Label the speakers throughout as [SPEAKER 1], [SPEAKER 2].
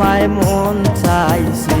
[SPEAKER 1] তোমায় মন চাইছে।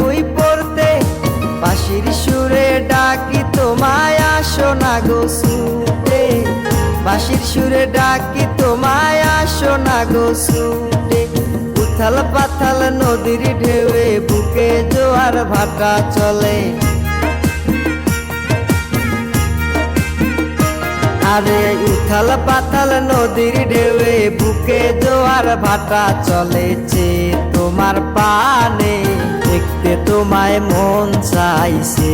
[SPEAKER 1] না বাঁশির সুরে ডাকি, তোমায় আসো না গো শুতে উথাল পাথাল নদীর ঢেউয়ে, বুকে জোয়ার ভাটা চলে। আরে উথাল পাতাল নদীর ঢেউয়ে, বুকে জোয়ার ভাটা চলেছে তোমার পানে। দেখতে তোমায় মন চাইছে।